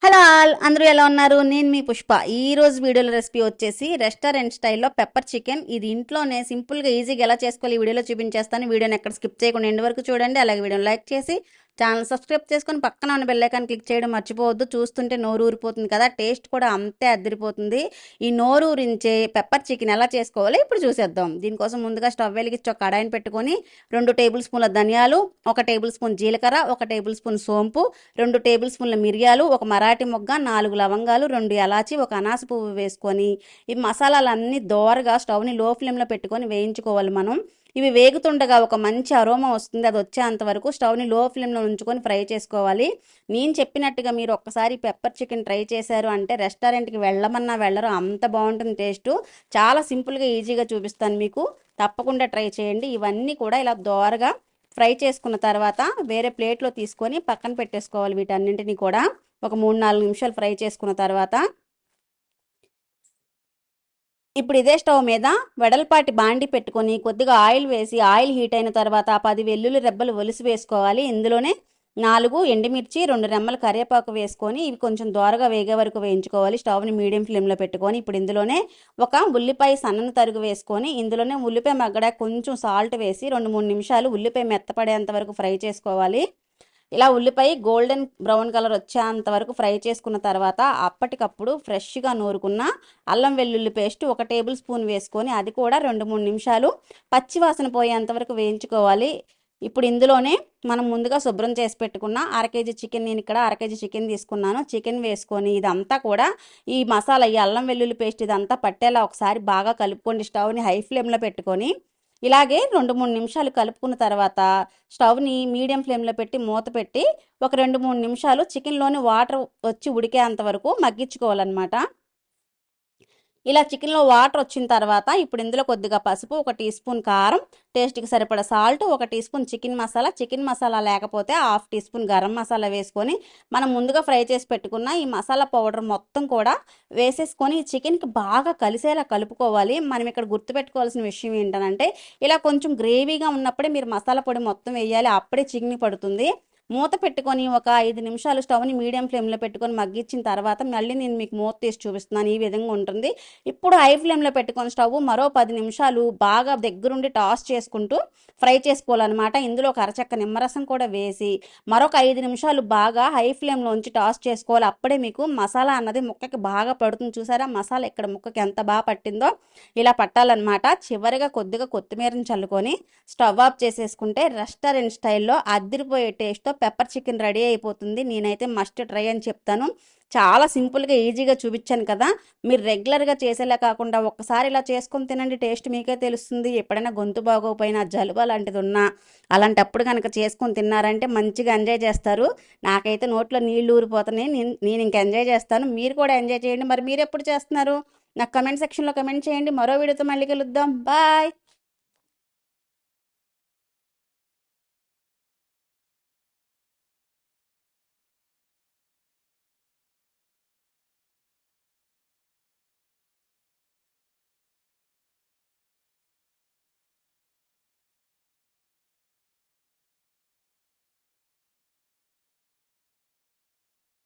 Hello all అందరూ ఎలా ఉన్నారు? నేను మీ పుష్ప. ఈ రోజు వీడియోలో రెసిపీ వచ్చేసి రెస్టారెంట్ స్టైల్లో పెప్పర్ చికెన్ ఇది ఇంట్లోనే సింపుల్గా ఈజీగా ఎలా చేసుకోవాలి ఈ వీడియోలో చూపించేస్తాను. వీడియోని ఎక్కడ స్కిప్ చేయకుండా ఎండ్ వరకు చూడండి. అలాగే వీడియోని లైక్ చేసి ఛానల్ సబ్స్క్రైబ్ చేసుకొని పక్కన ఉన్న బెల్లైకాన్ క్లిక్ చేయడం మర్చిపోవద్దు. చూస్తుంటే నోరు ఊరిపోతుంది కదా. టేస్ట్ కూడా అంతే అద్దరిపోతుంది ఈ నోరు ఊరించే పెప్పర్ చికెన్ ఎలా చేసుకోవాలో ఇప్పుడు చూసేద్దాం. దీనికోసం ముందుగా స్టవ్ వెలిగించి ఒక కడాయిని పెట్టుకొని రెండు టేబుల్ స్పూన్ల ధనియాలు ఒక టేబుల్ స్పూన్ జీలకర్ర ఒక టేబుల్ స్పూన్ సోంపు రెండు టేబుల్ స్పూన్ల మిరియాలు ఒక మరాఠీ మొగ్గ నాలుగు లవంగాలు రెండు ఎలాచి ఒక అనాస పువ్వు వేసుకొని ఈ మసాలాలన్నీ దోరగా స్టవ్ని లో ఫ్లేమ్లో పెట్టుకొని వేయించుకోవాలి మనం. ఇవి వేగుతుండగా ఒక మంచి అరోమా వస్తుంది. అది వచ్చేంత వరకు స్టవ్ని లో ఫ్లేమ్లో ఉంచుకొని ఫ్రై చేసుకోవాలి. నేను చెప్పినట్టుగా మీరు ఒక్కసారి పెప్పర్ చికెన్ ట్రై చేశారు అంటే రెస్టారెంట్కి వెళ్ళమన్నా వెళ్ళరు. అంత బాగుంటుంది టేస్ట్. చాలా సింపుల్గా ఈజీగా చూపిస్తాను మీకు. తప్పకుండా ట్రై చేయండి. ఇవన్నీ కూడా ఇలా దోరగా ఫ్రై చేసుకున్న తర్వాత వేరే ప్లేట్లో తీసుకొని పక్కన పెట్టేసుకోవాలి వీటన్నింటినీ కూడా. ఒక మూడు నాలుగు నిమిషాలు ఫ్రై చేసుకున్న తర్వాత ఇప్పుడు ఇదే స్టవ్ మీద వెడల్పాటి బాండి పెట్టుకొని కొద్దిగా ఆయిల్ వేసి ఆయిల్ హీట్ అయిన తర్వాత పది వెల్లుల్లి రెబ్బలు ఒలిసి వేసుకోవాలి. ఇందులోనే నాలుగు ఎండుమిర్చి రెండు రెమ్మలు కరివేపాకు వేసుకొని ఇవి కొంచెం దోరగా వేగే వరకు వేయించుకోవాలి. స్టవ్ని మీడియం ఫ్లేమ్లో పెట్టుకొని ఇప్పుడు ఇందులోనే ఒక ఉల్లిపాయ సన్నని తరుగు వేసుకొని ఇందులోనే ఉల్లిపాయ మగ్గడ కొంచెం సాల్ట్ వేసి రెండు మూడు నిమిషాలు ఉల్లిపాయ మెత్తపడేంత వరకు ఫ్రై చేసుకోవాలి. ఇలా ఉల్లిపాయ గోల్డెన్ బ్రౌన్ కలర్ వచ్చేంత వరకు ఫ్రై చేసుకున్న తర్వాత అప్పటికప్పుడు ఫ్రెష్గా నూరుకున్న అల్లం వెల్లుల్లి పేస్ట్ ఒక టేబుల్ స్పూన్ వేసుకొని అది కూడా రెండు మూడు నిమిషాలు పచ్చివాసన పోయేంత వరకు వేయించుకోవాలి. ఇప్పుడు ఇందులోనే మనం ముందుగా శుభ్రం చేసి పెట్టుకున్న అర కేజీ చికెన్ నేను ఇక్కడ అర కేజీ చికెన్ తీసుకున్నాను. చికెన్ వేసుకొని ఇదంతా కూడా ఈ మసాలా ఈ అల్లం వెల్లుల్లి పేస్ట్ ఇదంతా పట్టేలా ఒకసారి బాగా కలుపుకోండి. స్టవ్ని హై ఫ్లేమ్లో పెట్టుకొని ఇలాగే రెండు మూడు నిమిషాలు కలుపుకున్న తర్వాత స్టవ్ని మీడియం ఫ్లేమ్లో పెట్టి మూత పెట్టి ఒక రెండు మూడు నిమిషాలు చికెన్లోని వాటర్ వచ్చి ఉడికేంత వరకు మగ్గించుకోవాలన్నమాట. ఇలా చికెన్లో వాటర్ వచ్చిన తర్వాత ఇప్పుడు ఇందులో కొద్దిగా పసుపు ఒక టీ స్పూన్ కారం టేస్ట్కి సరిపడా సాల్ట్ ఒక teaspoon chicken masala. Chicken masala లేకపోతే half teaspoon garam masala వేసుకొని మనం ముందుగా ఫ్రై చేసి పెట్టుకున్న ఈ మసాలా పౌడర్ మొత్తం కూడా వేసేసుకొని చికెన్కి బాగా కలిసేలా కలుపుకోవాలి. మనం ఇక్కడ గుర్తుపెట్టుకోవాల్సిన విషయం ఏంటంటే ఇలా కొంచెం గ్రేవీగా ఉన్నప్పుడే మీరు మసాలా పొడి మొత్తం వేయాలి. అప్పుడే చికెన్ పడుతుంది. మూత పెట్టుకొని ఒక ఐదు నిమిషాలు స్టవ్ని మీడియం ఫ్లేమ్లో పెట్టుకొని మగ్గించిన తర్వాత మళ్ళీ నేను మీకు మూత తీసి చూపిస్తున్నాను. ఈ విధంగా ఉంటుంది. ఇప్పుడు హై ఫ్లేమ్లో పెట్టుకొని స్టవ్ మరో పది నిమిషాలు బాగా దగ్గరుండి టాస్ చేసుకుంటూ ఫ్రై చేసుకోవాలన్నమాట. ఇందులో ఒక అరచక్క నిమ్మరసం కూడా వేసి మరొక ఐదు నిమిషాలు బాగా హై ఫ్లేమ్లో ఉంచి టాస్ చేసుకోవాలి. అప్పుడే మీకు మసాలా అన్నది ముక్కకి బాగా పడుతుంది. చూసారా? మసాలా ఇక్కడ ముక్కకి ఎంత బాగా పట్టిందో ఇలా పట్టాలన్నమాట. చివరిగా కొద్దిగా కొత్తిమీరని చల్లుకొని స్టవ్ ఆఫ్ చేసేసుకుంటే రెస్టారెంట్ స్టైల్లో అద్దరిపోయే టేస్ట్తో పెప్పర్ చికెన్ రెడీ అయిపోతుంది. నేనైతే మస్ట్ ట్రై అని చెప్తాను. చాలా సింపుల్గా ఈజీగా చూపించాను కదా. మీరు రెగ్యులర్గా చేసేలా కాకుండా ఒక్కసారి ఇలా చేసుకొని తినండి. టేస్ట్ మీకే తెలుస్తుంది. ఎప్పుడైనా గొంతు బాగోపోయినా జలుబు అలాంటిది ఉన్నా అలాంటప్పుడు కనుక చేసుకొని తిన్నారంటే మంచిగా ఎంజాయ్ చేస్తారు. నాకైతే నోట్లో నీళ్ళు ఊరిపోతున్నాయి. నేను నేను ఇంక ఎంజాయ్ చేస్తాను. మీరు కూడా ఎంజాయ్ చేయండి. మరి మీరు ఎప్పుడు చేస్తున్నారు? నాకు కమెంట్ సెక్షన్లో కమెంట్ చేయండి. మరో వీడియోతో మళ్ళీ కలుద్దాం. బాయ్!